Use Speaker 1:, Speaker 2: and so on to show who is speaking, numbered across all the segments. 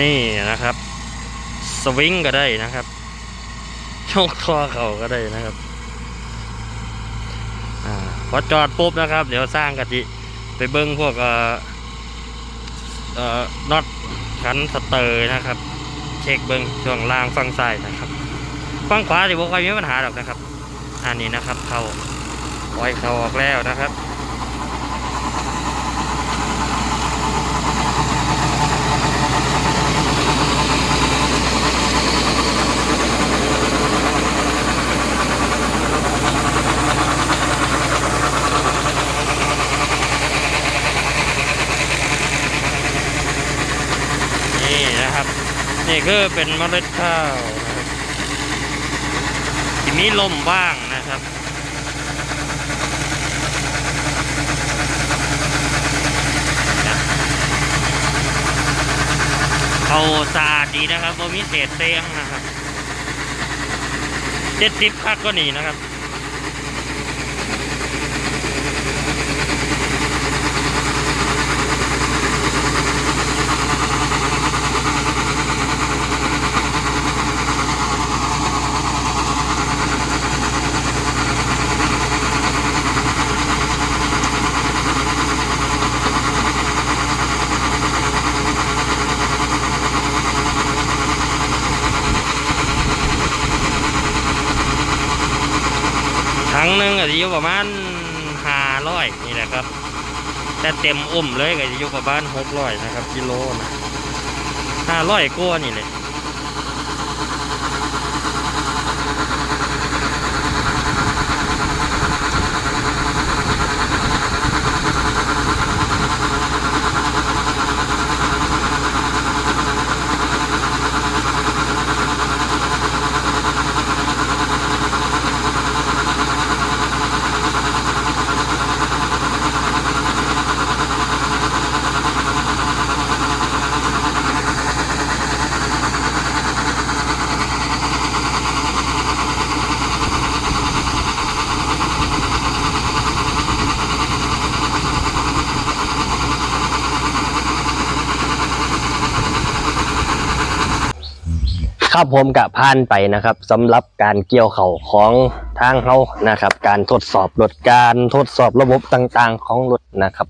Speaker 1: นี่นะครับ สวิงก็ได้นะครับโชกคอเขาก็ได้นะครับอพอจอดปุ๊บนะครับ เดี๋ยวสร้างกะทิไปเบิ้งพวกเอ่อเอ่อน็อตขันสเตอร์นะครับ เช็คเบิ้งช่วงล่างฝั่งซ้ายนะครับฝั่งขวาสิบ่ค่อยมีปัญหาหรอกนะครับ อันนี้นะครับ เขาปล่อยเขาออกแล้วนะครับ นี่นะครับ นี่คือเป็นเมล็ดข้าวนะครับที่มีลมบ้างนะครับเอาสะอาดดีนะครับบ่มีเศษเตียงนะครับเจ็ดสิบคักก็หนีนะครับ ถั งหนึงอาจจะอยู่ประมาณห้าร้อยนี่แหละครับ แต่เต็มอุ่มเลยก็จะอยู่ประมาณหกร้อยนะครับกิโลนะห้าร้อยกว่านี่เลย ครับผมกับผ่านไปนะครับสำหรับการเกี่ยวเข่าของทางเขานะครับ การทดสอบรถการทดสอบระบบต่างๆของรถนะครับ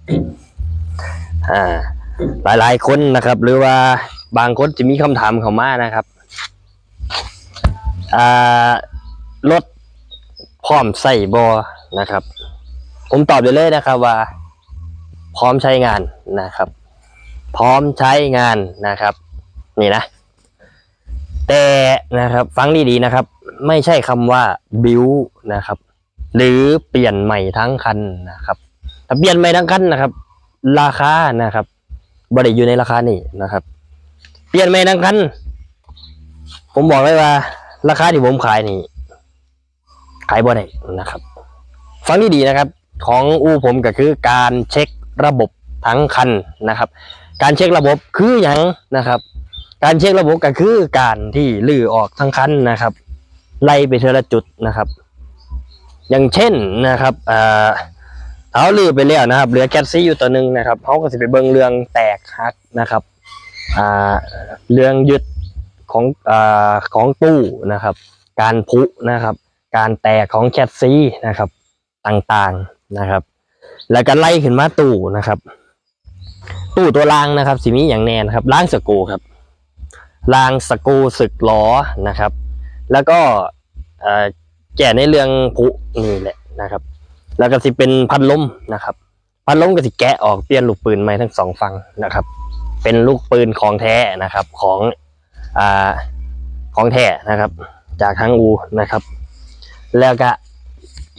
Speaker 1: อ่าหลายๆคนนะครับ หรือว่าบางคนจะมีคำถามเข้ามานะครับอ่ารถพร้อมใส่บอนะครับ ผมตอบได้เลยนะครับว่า พร้อมใช้งานนะครับ พร้อมใช้งานนะครับ นี่นะ แต่นะครับฟังดีๆนะครับ ไม่ใช่คำว่าบิวนะครับ หรือเปลี่ยนใหม่ทั้งคันนะครับถ้าเปลี่ยนใหม่ทั้งคันนะครับ ราคานะครับบริอยู่ในราคานี่นะครับ เปลี่ยนใหม่ทั้งคันผมบอกเลยว่า ราคาที่ผมขายนี่ขายบ่ได้นะครับ ฟังดีๆนะครับ ของอูผมก็คือการเช็คระบบทั้งคันนะครับ การเช็คระบบคืออย่างนะครับ การเช็คระบบก็คือการที่ลื้อออกทั้งคันนะครับ ไล่ไปเทละจุดนะครับ อย่างเช่นนะครับเอ่อเขาลื้อไปแล้วนะครับ เหลือแคดซี่อยู่ตัวหนึ่งนะครับเขาก็จะไปเบิ่งเรื่องแตกหักนะครับอ่าเรื่องยึดของอ่าของตู้นะครับ การผุนะครับ การแตกของแคดซี่นะครับ ต่างๆนะครับ แล้วก็ไล่ขึ้นมาตู้นะครับ ตู้ตัวรางนะครับสิมีอย่างแน่นะครับล่างสกูครับ รางสกูสึกล้อนะครับ แล้วก็แก่ในเรื่องผุนี่แหละนะครับ แล้วก็สิเป็นพัดลมนะครับ พัดลมก็สิแกะออกเปลี่ยนลูกปืนใหม่ทั้งสองฝั่งนะครับ เป็นลูกปืนของแท้นะครับของอ่าของแท้นะครับ จากทางอูนะครับ แล้วก็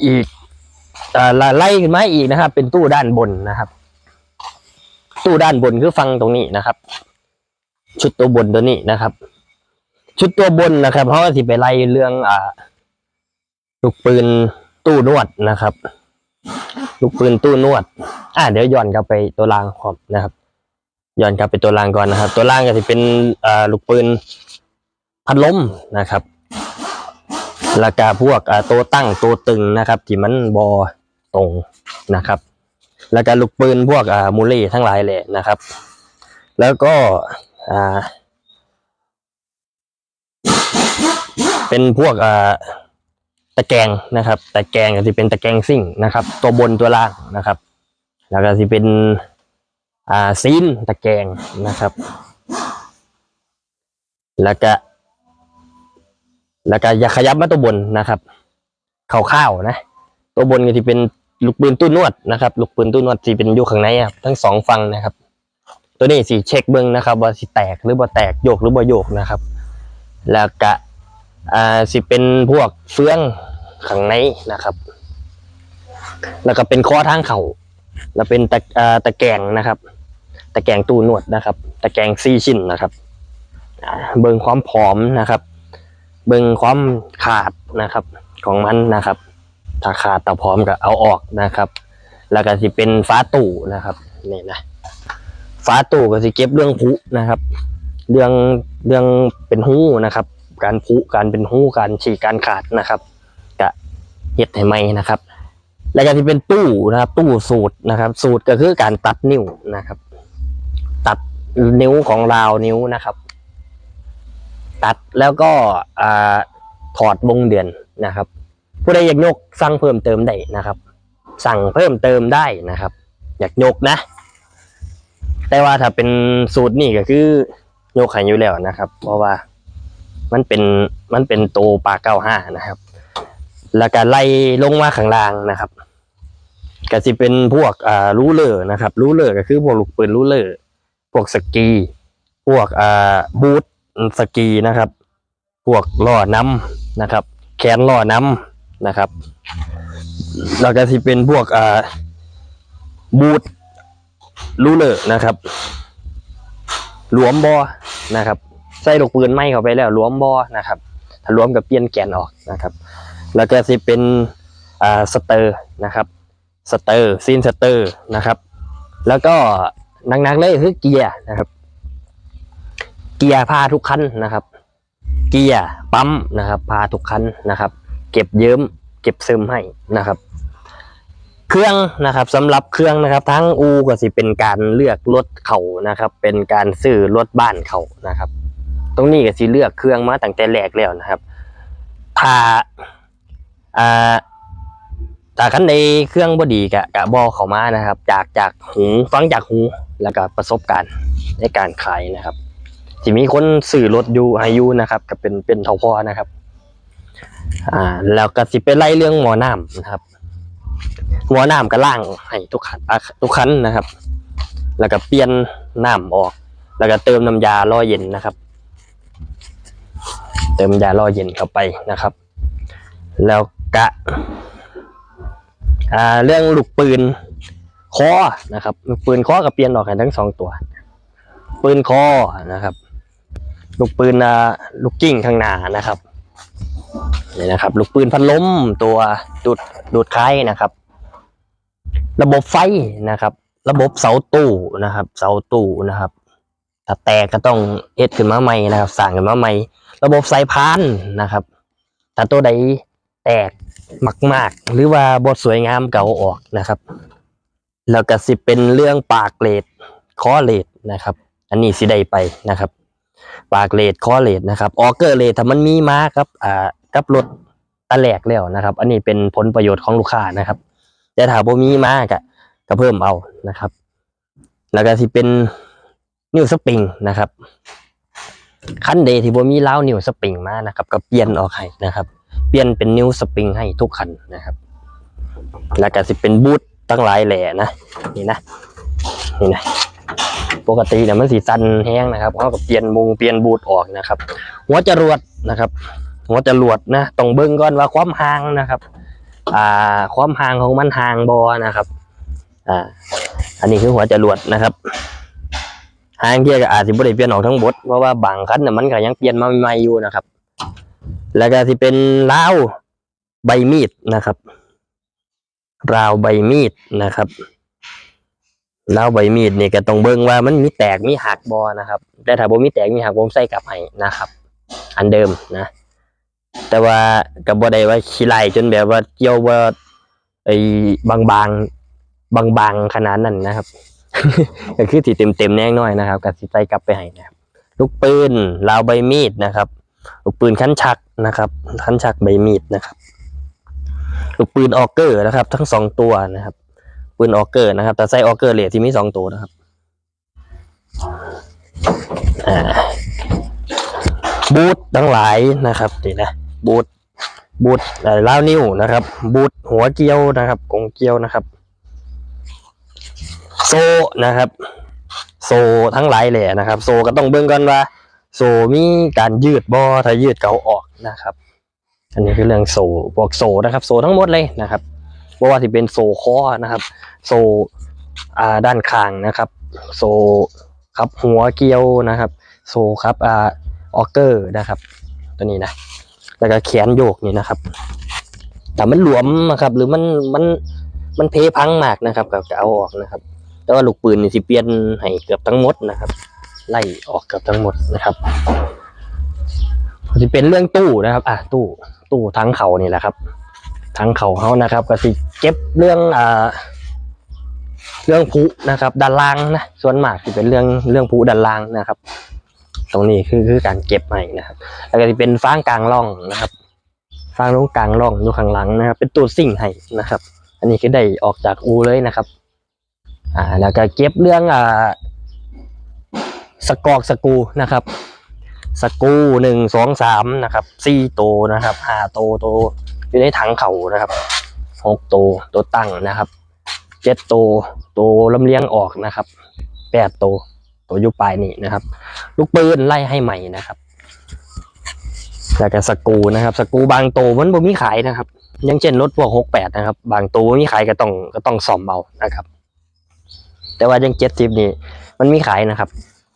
Speaker 1: อีกอไล่ขึ้นมาอีกนะครับ เป็นตู้ด้านบนนะครับ ตู้ด้านบนคือฟังตรงนี้นะครับ ชุดตัวบนตัวนี้นะครับ ชุดตัวบนนะครับเพราะว่าสิไปไล่เรื่องอ่าลูกปืนตู้นวดนะครับ ลูกปืนตู้นวด อ่าเดี๋ยวย้อนกลับไปตัวรางก่อนนะครับย้อนกลับไปตัวรางก่อนนะครับ ตัวรางก็จะเป็นอ่าลูกปืนพัดลมนะครับแล้วก็พวกอ่าตัวตั้งตัวตึงนะครับที่มันบอตรงนะครับแล้วก็ลูกปืนพวกอ่ามูเล่ทั้งหลายเลยนะครับ แล้วก็ อ่า เป็นพวกอ่าตะแกงนะครับตะแกงก็จะเป็นตะแกงซิ่งนะครับ ตัวบนตัวล่างนะครับ แล้วก็จะเป็นอ่าซีนตะแกงนะครับ แล้วก็แล้วก็อย่าขยับมาตัวบนนะครับข้าวๆนะ ตัวบนก็จะเป็นลูกปืนตู้นวดนะครับ ลูกปืนตู้นวดที่เป็นอยู่ข้างในครับทั้งสองฟังนะครับ ตัวนี้สิเช็คเบิ้งนะครับ ว่าสิแตกหรือบ่แตกโยกหรือบ่โยกนะครับ แล้วก็อ่าสิเป็นพวกเฟืองข้างในนะครับ แล้วก็เป็นข้อทางเข่าแล้วเป็นตะอ่าตะแกงนะครับ ตะแกงตู้นวดนะครับ ตะแกงซี่ชิ้นนะครับเบิ่งความผอมนะครับ เบิ่งความขาดนะครับ ของมันนะครับ ถ้าขาดแต่พร้อมก็เอาออกนะครับ แล้วก็สิเป็นฟ้าตู้นะครับนี่นะ ฟ้าตู้ก็สิเก็บเรื่องผุนะครับ เรื่องเรื่องเป็นหูนะครับ การผุการเป็นหูการฉีกการขาดนะครับก็เฮ็ดให้ไหมนะครับ แล้วก็ที่เป็นตู้นะครับ ตู้สูตรนะครับ สูตรก็คือการตัดนิ้วนะครับ ตัดนิ้วของราวนิ้วนะครับ ตัดแล้วก็อ่าถอดวงเดือนนะครับ ผู้ใดอยากยกสั่งเพิ่มเติมได้นะครับ สั่งเพิ่มเติมได้นะครับ อยากยกนะ แต่ว่าถ้าเป็นสูตรนี่ก็คือโยกให้อยู่แล้วนะครับ เพราะว่ามันเป็นมันเป็นโตวปลาเก้าห้านะครับ แล้วก็ไล่ลงมาข้างล่างนะครับก็สิเป็นพวกอ่ารูเลอร์นะครับรูเลอร์ก็คือพวกลูกปืนรูเลอร์พวกสกีพวกอ่าบูทสกีนะครับ พวกล้อน้ำนะครับ แขนล้อน้ำนะครับ แล้วก็สิเป็นพวกอ่าบูท รูเลอร์นะครับ หลวมบอนะครับ ใส่ลูกปืนไม่เข้าไปแล้วหลวมบอนะครับ ถ้าหลวมกับเปลี่ยนแกนออกนะครับ แล้วก็สิเป็นอ่าสเตอร์นะครับสเตอร์ซีนสเตอร์นะครับ แล้วก็หนักๆเลยคือเกียร์นะครับ เกียร์พาทุกคันนะครับ เกียร์ปั๊มนะครับ พาทุกคันนะครับ เก็บเยิ้มเก็บซึมให้นะครับ เครื่องนะครับสำหรับเครื่องนะครับ ทั้งอูก็สิเป็นการเลือกรถเขานะครับ เป็นการซื้อรถบ้านเขานะครับ ตรงนี้ก็สิเลือกเครื่องมาตั้งแต่แรกแล้วนะครับ ถ้าอ่าถ้าคันใดเครื่องบ่ดีกะกะบอเขามานะครับ จากจากหูฟังจากหูแล้วก็ประสบการณ์ในการขายนะครับที่มีคนสื่อรถอยู่ให้อยู่นะครับก็เป็นเป็นเท่าพอนะครับ อ่า แล้วก็สิไปไล่เรื่องหมอน้ำนะครับ หมอน้ำก็ล่างให้ทุกคันทุกคันนะครับ แล้วก็เปลี่ยนน้ำออก แล้วก็เติมน้ำยาล่อเย็นนะครับ เติมยาล่อเย็นเข้าไปนะครับ แล้วกะเรื่องลูกปืนคอนะครับลูกปืนคอกับเปลี่ยนออกกันทั้งสองตัว ปืนคอนะครับ ลูกปืนลูกกิ้งข้างหน้านะครับ นี่นะครับ ลูกปืนพัดลมตัวดูดดูดคายนะครับ ระบบไฟนะครับ ระบบเสาตู้นะครับ เสาตู้นะครับถ้าแตกก็ต้องเอ็ดขึ้นมาใหม่นะครับสร้างขึ้นมาใหม่ ระบบสายพานนะครับถ้าตัวใดแตกมาก ๆ หรือว่าบทสวยงามเก่าออกนะครับ แล้วก็สิเป็นเรื่องปากเลดคอเลดนะครับ อันนี้สิได้ไปนะครับ ปากเลดคอเลดนะครับ ออเกอร์เลดถ้ามันมีมาครับ อ่า กับรถตะแหลกแล้วนะครับ อันนี้เป็นผลประโยชน์ของลูกค้านะครับแต่ถ้าบ่มีมากะก็เพิ่มเอานะครับ แล้วก็สิเป็นนิ้วสปริงนะครับคันเดที่บ่มีเล้านิ้วสปริงมานะครับ ก็เปลี่ยนออกให้นะครับ เปลี่ยนเป็นนิ้วสปริงให้ทุกคันนะครับ แล้วก็สิเป็นบูทตั้งหลายแหล่นะนี่นะนี่นะปกติเนี่ยมันสีสันแห้งนะครับเขาก็เปลี่ยนมุงเปลี่ยนบูทออกนะครับ หัวจรวดนะครับ หัวจรวดนะต้องเบิ่งก่อนว่าความห่างนะครับ อ่า ความห่างของมันห่างบอนะครับ อ่า อันนี้คือหัวจรวดนะครับห่างเกียก็อาจจะบ่ได้เปลี่ยนออกทั้งหมดเพราะว่าบางคันน่ะมันก็ยังเปลี่ยนมาใหม่ๆอยู่นะครับ แล้วก็ที่เป็นราวใบมีดนะครับ ราวใบมีดนะครับราวใบมีดนี่ก็ต้องเบิ่งว่ามันมีแตกมีหักบอนะครับ แต่ถ้าบ่มีแตกมีหักผมใส่กลับให้นะครับ อันเดิมนะ แต่ว่าก็บ่ได้ว่าขี้ไล่จนแบบว่าเกี่ยวว่าไอ้บางๆบางๆขนาดนั้นนะครับ ก็คือที่เต็มๆแน่น้อยนะครับกับสิใส่กลับไปให้นะครับ ลูกปืนราวใบมีดนะครับ ลูกปืนคันชักนะครับคันชักใบมีดนะครับ ลูกปืนออกเกอร์นะครับ ทั้งสองตัวนะครับ ปืนออกเกอร์นะครับ แต่ใส่ออกเกอร์เหลียที่มีสองตัวนะครับบูททั้งหลายนะครับนี่นะ บูทบูทเอ่อล้าวนิ้วนะครับ บูทหัวเกียวนะครับกงเกียวนะครับ โซนะครับ โซทั้งหลายแหละนะครับ โซก็ต้องเบิ่งกันว่า โซมีการยืดบ่ถ้ายืดเกาออกนะครับ อันนี้คือเรื่องโซพวกโซนะครับ โซทั้งหมดเลยนะครับบ่ว่าที่เป็นโซคอนะครับ โซอ่าด้านข้างนะครับ โซครับหัวเกียวนะครับ โซครับอ่าออเกอร์นะครับ ตัวนี้นะ แล้วก็แขนโยกนี่นะครับแต่มันหลวมนะครับ หรือมันมันมันเพพังมากนะครับก็จะเอาออกนะครับ แต่ว่าลูกปืนนี่สิเปลี่ยนให้เกือบทั้งหมดนะครับ ไล่ออกเกือบทั้งหมดนะครับจะเป็นเรื่องตู้นะครับ อะตู้ตู้ทั้งเขานี่แหละครับ ทั้งเขาเขานะครับ ก็สิเก็บเรื่องอ่าเรื่องผูนะครับด้านล่างนะส่วนมากจะเป็นเรื่องเรื่องผูด้านล่างนะครับ ตรงนี้คือคือการเก็บใหม่นะครับ แล้วก็จะเป็นฟางกลางร่องนะครับฟางตรงกลางร่องอยู่ข้างหลังนะครับ เป็นตัวสิ่งให้นะครับ อันนี้คือได้ออกจากอูเลยนะครับ อ่า แล้วก็เก็บเรื่องอ่าสกอกสกูนะครับ สกูหนึ่งสองสามนะครับสี่โตนะครับห้าโตัวตัวอยู่ในถังเขานะครับหกโตตัวตั้งนะครับเจ็ดโตัวตัวลำเลียงออกนะครับแปดโต ตัวยู่ปลายนี่นะครับ ลูกปืนไล่ให้ใหม่นะครับแล้วก็สกูนะครับ สกูบางตัวมันบ่มีขายนะครับอยังเช่นรถพวกหกแปดนะครับ บางตัวบ่มีขายก็ต้องก็ต้องซ่อมเอานะครับ แต่ว่ายังเจ็ดสิบนี่มันมีขายนะครับ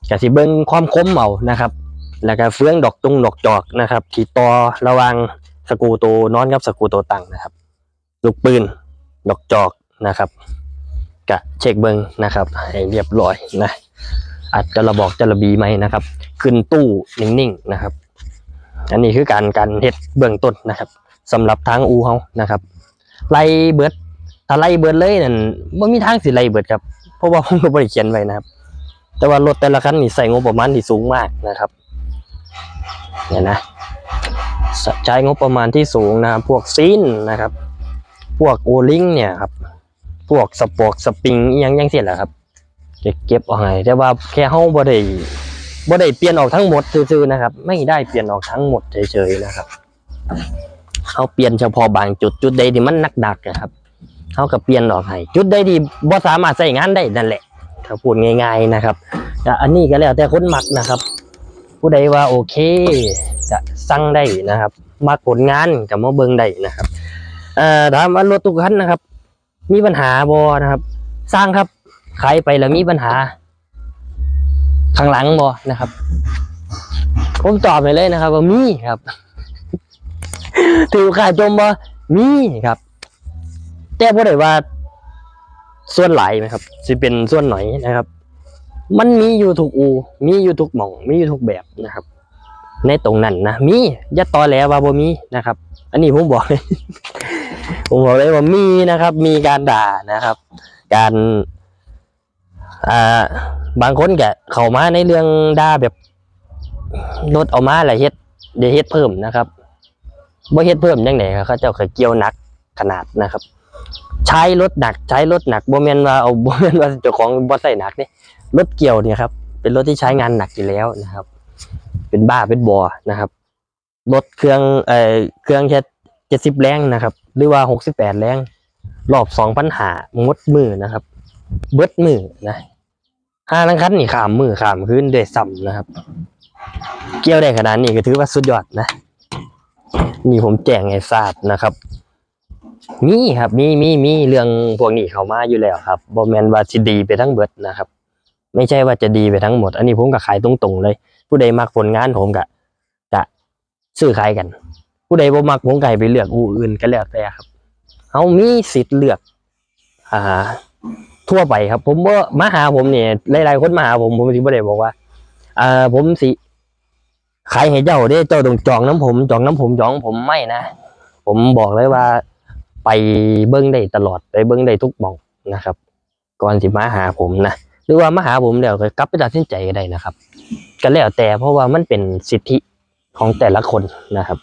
Speaker 1: ก็สิเบิ้งความคมเอานะครับ แล้วก็เฟืองดอกตุงดอกจอกนะครับที่ต่อระวังสกูตัวนอนกับสกูตัวตังนะครับ ลูกปืนดอกจอกนะครับกะเช็คเบิ้งนะครับ ให้เรียบร้อยนะ อาจจะระบอกจะระบีไหมนะครับ ขึ้นตู้นิ่งๆนะครับ อันนี้คือการการเฮ็ดเบื้องต้นนะครับสำหรับทางอูเฮานะครับ ไล่เบิดถ้าไล่เบิดเลยนั่นไม่มีทางสิไล่เบิดครับเพราะว่าผมก็บ่ได้เขียนไว้นะครับ แต่ว่ารถแต่ละคันนี่ใส่งบประมาณที่สูงมากนะครับเนี่ยนะใช้งบประมาณที่สูงนะครับพวกซีนนะครับ พวกโอลิงเนี่ยครับ พวกสปอกสปริงยังยังเสียแหละครับ เก็บเก็บเอาให้แต่ว่าแค่เฮาบ่ได้บ่ได้เปลี่ยนออกทั้งหมดซื่อๆนะครับ ไม่ได้เปลี่ยนออกทั้งหมดเฉยๆนะครับเขาเปลี่ยนเฉพาะบางจุดจุดใดที่มันนักๆนะครับเขาก็เปลี่ยนออกให้จุดใดที่บ่สามารถใช้งานได้นั่นแหละถ้าพูดง่าย ๆนะครับแต่อันนี้ก็แล้วแต่คนมักนะครับ ผู้ใดว่าโอเคจะสั่งได้นะครับมักผลงานกับมาเบิ่งได้นะครับเอ่อถามว่ารถทุกคันนะครับ มีปัญหาบ่นะครับ สร้างครับ ขายไปแล้วมีปัญหา ข้างหลังบ่นะครับ ผมตอบไปเลยนะครับ ว่ามีครับ ถือขาจมบ่มีครับ แต่บ่ได้ว่า ส่วนหลายไหมครับสิเป็นส่วนหน่อยนะครับ มันมีอยู่ทุกอู มีอยู่ทุกหม่อง มีอยู่ทุกแบบนะครับ ในตรงนั้นนะมีอย่าตอแหลว่าบ่มีนะครับ อันนี้ผมบอกเลยผมบอกเลยว่ามีนะครับ มีการด่านะครับ การ อ่าบางคนแกเข้ามาในเรื่องด่าแบบลดเอามาแล้วเฮ็ดเดี๋ยวเฮ็ดเพิ่มนะครับบ่เฮ็ดเพิ่มจังไดครับเขาเจ้าก็เกี่ยวหนักขนาดนะครับ ใช้รถหนักใช้รถหนักบ่แม่นว่าเอาบ่แม่นว่าเจ้าของบ่ใส่หนักนี่รถเกี่ยวเนี่ยครับ เป็นรถที่ใช้งานหนักอยู่แล้วนะครับ เป็นบ้าเป็นบอนะครับรถเครื่องเอ่อเครื่องแค่เจ็ดสิบแรงนะครับ หรือว่าหกสิบแปดแรงรอบสองปัญหามดมือนะครับ เบิดมือนะ ห้าลังคันนี่ขามมือขามขึ้นด้วยซ้ำนะครับ เกี่ยวได้ขนาดนี้ก็ถือว่าสุดยอดนะ นี่ผมแจ้งให้ทราบนะครับมีครับมีมีมีเรื่องพวกนี้เข้ามาอยู่แล้วครับบอแมนว่าสิดีไปทั้งเบิดนะครับ ไม่ใช่ว่าจะดีไปทั้งหมด อันนี้ผมก็ขายตรงๆเลย ผู้ใดมักผลงานผมก็จะซื้อขายกัน ผู้ใดบ่มักผมก็ไปเลือกอูอื่นก็แล้วแต่ครับเขามีสิทธิ์เลือก อ่า ทั่วไปครับ ผมว่ามาหาผมเนี่ยหลายๆคนมาหาผมผมสิบ่ได้บอกว่าอ่าผมสิขายให้เจ้าเด้เจ้าต้องจองน้ำผมจองน้ำผมจองผมไม่นะผมบอกเลยว่า ไปเบิ้งได้ตลอดไปเบิ้งได้ทุกหมองนะครับ ก่อนสิมาหาผมนะหรือว่ามาหาผมเดี๋ยวก็กลับไปตัดสินใจก็ได้นะครับก็แล้วแต่เพราะว่ามันเป็นสิทธิของแต่ละคนนะครับ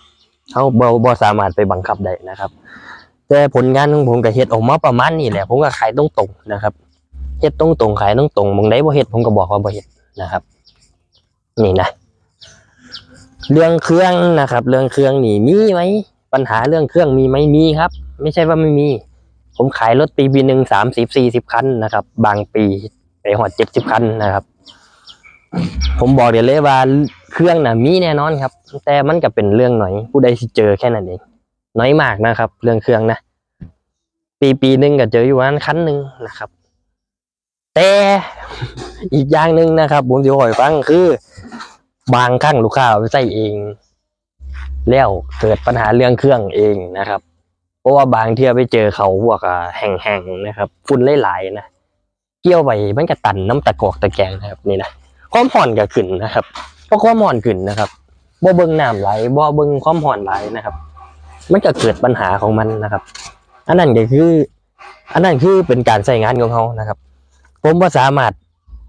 Speaker 1: เขาบ่บ่สามารถไปบังคับได้นะครับ แต่ผลงานของผมก็เฮ็ดออกมาประมาณนี้แหละ ผมก็ขายตรงๆนะครับเฮ็ดตรงๆขายตรงๆมองได้บ่เฮ็ดผมก็บอกว่าบ่เฮ็ดนะครับ นี่นะเรื่องเครื่องนะครับ เรื่องเครื่องนี่มีไหมปัญหาเรื่องเครื่องมีไหมมีครับ ไม่ใช่ว่าไม่มี ผมขายรถปีปีหนึ่งสามสิบสี่สิบคันนะครับ บางปีไปหอดเจ็ดสิบคันนะครับ ผมบอกเดี๋ยวเลยว่าเครื่องน่ะมีแน่นอนครับ แต่มันก็เป็นเรื่องหน่อย ผู้ใดที่เจอแค่นั้นเอง น้อยมากนะครับ เรื่องเครื่องนะ ปีปีหนึ่งก็เจออยู่ประมาณคันหนึ่งนะครับ แต่อีกอย่างหนึ่งนะครับผมจะบอกให้ฟังคือ บางครั้งลูกค้าไปใส่เอง แล้วเกิดปัญหาเรื่องเครื่องเองนะครับ เพราะว่าบางเที่ยวไปเจอเขาพวกอ่าแห้งๆนะครับ ฝุ่นหลายๆนะเกี่ยวไปมันก็ตันน้ำตะกอกตะแกงนะครับนี่นะความห่อนก็ขึ้นนะครับเพราะความห่อนขึ้นนะครับบ่เบิ่งน้ำไหลบ่เบิ่งความห่อนไหลนะครับ มันก็เกิดปัญหาของมันนะครับ อันนั้นก็คือ อันนั้นคือเป็นการใช้งานของเขานะครับ ผมว่าสามารถ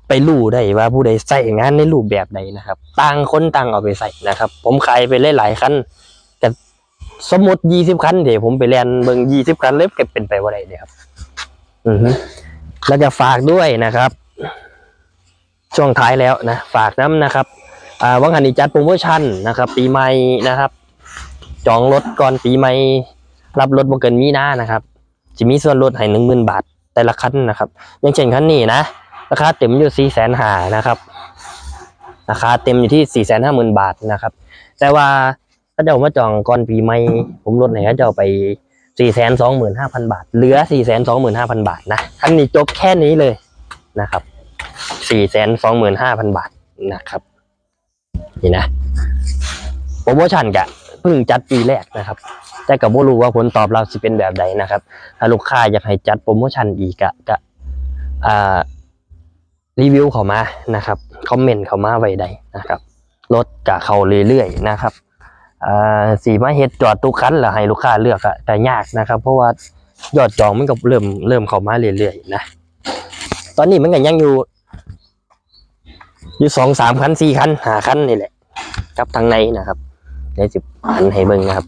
Speaker 1: ไปรู้ได้ว่าผู้ใดใส่งานในรูปแบบใดนะครับ ต่างคนต่างเอาไปใส่นะครับ ผมขายไปหลายๆคันแต่สมมติยี่สิบคันเดี๋ยวผมไปเรียนเบิงยี่สิบคันเล็บก็เป็นไปว่าได้เลยครับ อือฮึแล้วจะฝากด้วยนะครับ ช่วงท้ายแล้วนะ ฝากน้ำนะครับ อ่าวังหันอีจัดโปรโมชั่นนะครับ ปีใหม่นะครับ จองรถก่อนปีใหม่รับรถบ่เกินมีนานะครับจะมีส่วนลดให้หนึ่งหมื่นบาทแต่ละคันนะครับ อย่างเช่นคันนี้นะราคาเต็มอยู่สี่แสนหานะครับราคาเต็มอยู่ที่สี่แสนห้าหมื่นบาทนะครับ แต่ว่าถ้าเจ้ามาจองก่อนปีใหม่ผมลดให้เขาเจ้าไปสี่แสนสองหมื่นห้าพันบาท เหลือสี่แสนสองหมื่นห้าพันบาทนะคันนี้จบแค่นี้เลยนะครับสี่แสนสองหมื่นห้าพันบาทนะครับ นี่นะโปรโมชั่นกะ เพิ่งจัดปีแรกนะครับ แต่ก็บ่รู้ว่าผลตอบรับสิเป็นแบบใดนะครับ ถ้าลูกค้าอยากให้จัดโปรโมชั่นอีกกะกะรีวิวเข้ามานะครับคอมเมนต์เข้ามาไว้ใดนะครับรถกะเขาเรื่อยๆนะครับสีมาเฮ็ดจอดทุกคันแล้วให้ลูกค้าเลือกอะแต่ยากนะครับ เพราะว่ายอดจองมันก็เริ่มเริ่มเข้ามาเรื่อยๆนะตอนนี้มันก็ยังอยู่ อยู่สองสามคันสี่คันหาคันนี่แหละกับทางในนะครับ เดี๋ยวสิหันให้เบิ่งนะครับ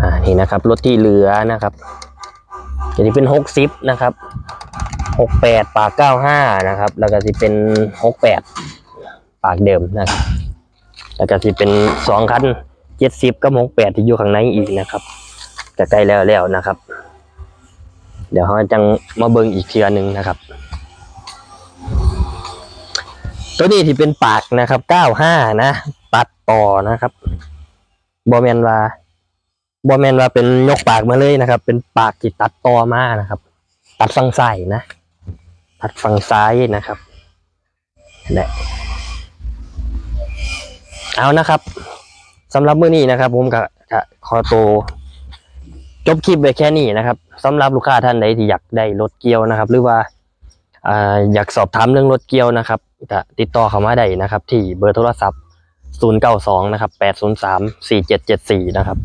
Speaker 1: อ่า นี่นะครับ รถที่เหลือนะครับจะนี้เป็นหกสิบนะครับหกแปดปากเก้าห้านะครับ แล้วก็จะเป็นหกแปดปากเดิมนะครับ แล้วก็จะเป็นสองคันเจ็ดสิบกับหกแปดที่อยู่ข้างในอีกนะครับจะใกล้แล้วแล้วนะครับ เดี๋ยวเราจังมาเบิ่งอีกเทียหนึ่งนะครับ ตัวนี้ที่เป็นปากนะครับเก้าห้านะ ตัดต่อนะครับบอแมนว่าบอแมนว่าเป็นยกปากมาเลยนะครับ เป็นปากที่ตัดต่อมานะครับ ตัดฝั่งซ้ายนะ ตัดฝั่งซ้ายนะครับนี่แหละเอานะครับสำหรับมื้อนี้นะครับ ผมก็จะขอตัวจบคลิปไว้แค่นี้นะครับสำหรับลูกค้าท่านใดที่อยากได้รถเกียวนะครับ หรือว่า อยากสอบถามเรื่องรถเกียวนะครับก็ติดต่อเข้ามาได้นะครับ ที่เบอร์โทรศัพท์ 092 นะครับ 803 4774 นะครับ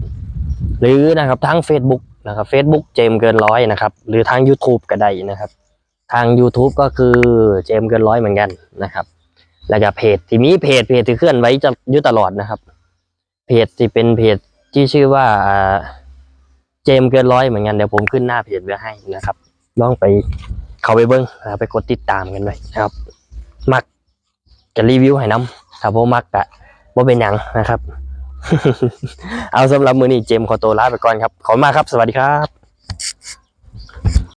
Speaker 1: หรือนะครับทาง Facebook นะครับ Facebook เจมเกินร้อยนะครับ หรือทาง YouTube ก็ได้นะครับ ทาง YouTube ก็คือเจมเกินร้อยเหมือนกันนะครับ แล้วก็เพจที่มีเพจเพจที่เคลื่อนไหวจะอยู่ตลอดนะครับ เพจที่เป็นเพจที่ชื่อว่าอ่าเจมเกินร้อยเหมือนกันเดี๋ยวผมขึ้นหน้าเพจไว้ให้นะครับ ลองไป เข้าไปเบิ้งนะครับไปกดติดตามกันไปนะครับ มักจะรีวิวให้น้ำถ้าบ่มักกะบ่เป็นหยังนะครับ เอาสำหรับมือนี้เจมขอตัวลาไปก่อนครับ ขอบคุณมากครับ สวัสดีครับ